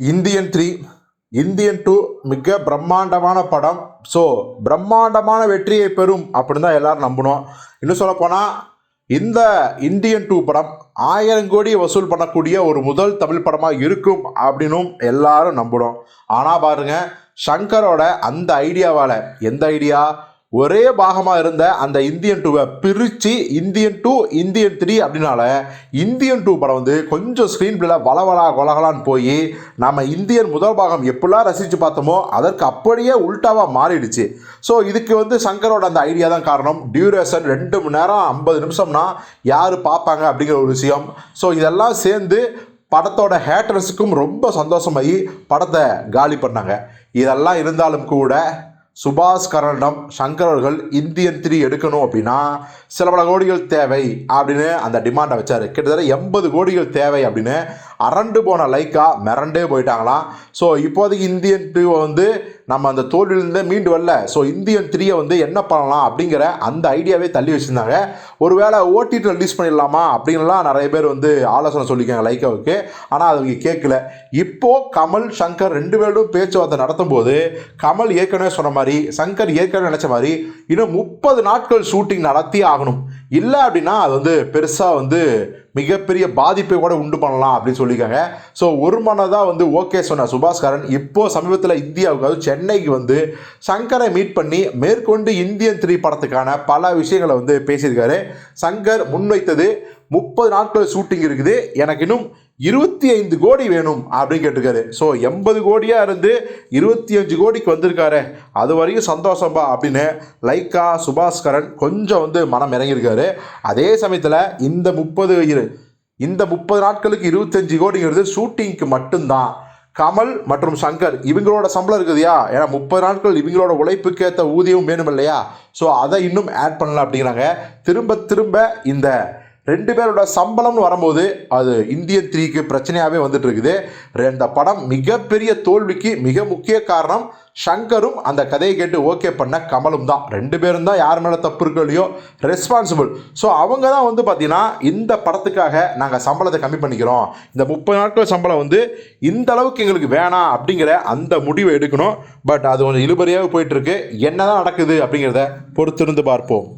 Indian three Indian two மிக பிரம்மாண்டமான படம். ஸோ பிரம்மாண்டமான வெற்றியை பெறும் அப்படின்னு தான் எல்லாரும் நம்பணும் இன்னும் சொல்லப்போனால் இந்த இந்தியன் டூ படம் ஆயிரம் கோடி வசூல் பண்ணக்கூடிய ஒரு முதல் தமிழ் படமாக இருக்கும் அப்படின்னும் எல்லாரும் நம்பணும் ஆனால் பாருங்கள் ஷங்கரோட அந்த ஐடியாவால் எந்த ஐடியா? ஒரே பாகமாக இருந்த அந்த இந்தியன் டூவை பிரித்து இந்தியன் டூ இந்தியன் த்ரீ அப்படின்னால இந்தியன் டூ படம் வந்து கொஞ்சம் ஸ்க்ரீன் பிளேல வளவலா கொலகலான்னு போய் நம்ம இந்தியன் முதல் பாகம் எப்படிலாம் ரசித்து பார்த்தோமோ அதற்கு அப்படியே உல்டாவாக மாறிடுச்சு. ஸோ இதுக்கு வந்து சங்கரோட அந்த ஐடியா தான் காரணம். டியூரேஷன் ரெண்டு மணி நேரம் ஐம்பது நிமிஷம்னா யார் பார்ப்பாங்க அப்படிங்கிற ஒரு விஷயம். ஸோ இதெல்லாம் சேர்ந்து படத்தோட ஹேட்டர்ஸுக்கும் ரொம்ப சந்தோஷமாகி படத்தை காலி பண்ணாங்க. இதெல்லாம் இருந்தாலும் கூட சுபாஷ் கரனிடம் சங்கர் அவர்கள் இந்தியன் த்ரீ எடுக்கணும் அப்படின்னா சில பல கோடிகள் தேவை அப்படின்னு அந்த டிமாண்டை வச்சார். கிட்டத்தட்ட எண்பது கோடிகள் தேவை அப்படின்னு அரண்டு போன லைக்கா மிரண்டே போயிட்டாங்களாம் ஸோ இப்போதைக்கு இந்தியன் டூவை வந்து நம்ம அந்த தோல்வியிலேருந்து மீண்டு வரல. ஸோ இந்தியன் த்ரீயை வந்து என்ன பண்ணலாம் அப்படிங்கிற அந்த ஐடியாவே தள்ளி வச்சுருந்தாங்க. ஒருவேளை ஓடிடி ரிலீஸ் பண்ணிடலாமா அப்படின்லாம் நிறைய பேர் வந்து ஆலோசனை சொல்லியிருக்காங்க லைக்காவுக்கு. ஆனால் அது அவங்க கேட்கல. இப்போது கமல் சங்கர் ரெண்டு பேரும் பேச்சுவார்த்தை நடத்தும் போது கமல் ஏற்கனவே சொன்ன மாதிரி சங்கர் ஏற்கனவே நினச்ச மாதிரி இன்னும் முப்பது நாட்கள் ஷூட்டிங் நடத்தி ஆகணும். இல்லை அப்படின்னா அது வந்து பெருசாக வந்து மிகப்பெரிய பாதிப்பை கூட உண்டு பண்ணலாம் அப்படின்னு சொல்லியிருக்காங்க. ஸோ ஒரு மனதாக வந்து ஓகே சொன்ன சுபாஸ்கரன் இப்போது சமீபத்தில் இந்தியாவுக்கு அதாவது சென்னைக்கு வந்து சங்கரை மீட் பண்ணி மேற்கொண்டு இந்தியன் த்ரீ படத்துக்கான பல விஷயங்களை வந்து பேசியிருக்காரு. சங்கர் முன்வைத்தது முப்பது நாட்கள் ஷூட்டிங் இருக்குது. எனக்கு இன்னும் இருபத்தி ஐந்து கோடி வேணும் அப்படின்னு கேட்டிருக்காரு. ஸோ எண்பது கோடியாக இருந்து இருபத்தி அஞ்சு கோடிக்கு வந்திருக்காரு. அது வரையும் சந்தோஷம்பா அப்படின்னு லைக்கா சுபாஸ்கரன் கொஞ்சம் வந்து மனம் இறங்கியிருக்காரு. அதே சமயத்தில் இந்த முப்பது இரு இந்த முப்பது நாட்களுக்கு இருபத்தஞ்சு கோடிங்கிறது ஷூட்டிங்க்கு மட்டும்தான். கமல் மற்றும் சங்கர் இவங்களோட சம்பளம் இருக்குதுயா? ஏன்னா முப்பது நாட்கள் இவங்களோட உழைப்புக்கு ஏற்ற ஊதியம் வேணும் இல்லையா ஸோ அதை இன்னும் ஆட் பண்ணல அப்படிங்கிறாங்க. திரும்ப திரும்ப இந்த ரெண்டு பேரோட சம்பளம்னு வரும்போது அது இந்தியன் த்ரீக்கு பிரச்சனையாகவே வந்துட்டு இருக்குது இந்த படம் மிகப்பெரிய தோல்விக்கு மிக முக்கிய காரணம் ஷங்கரும் அந்த கதையை கேட்டு ஓகே பண்ண கமலும் தான். ரெண்டு பேரும் தான் யார் மேலே தப்பு இருக்கோ இல்லையோ ரெஸ்பான்சிபிள் ஸோ அவங்க தான் வந்து பார்த்தீங்கன்னா இந்த படத்துக்காக நாங்கள் சம்பளத்தை கம்மி பண்ணிக்கிறோம். இந்த முப்பது நாட்கள் சம்பளம் வந்து இந்த அளவுக்கு எங்களுக்கு வேணாம் அப்படிங்கிற அந்த முடிவை எடுக்கணும். பட் அது கொஞ்சம் இழுபறியாக போயிட்டுருக்கு. என்ன தான் நடக்குது அப்படிங்கிறத பொறுத்திருந்து பார்ப்போம்.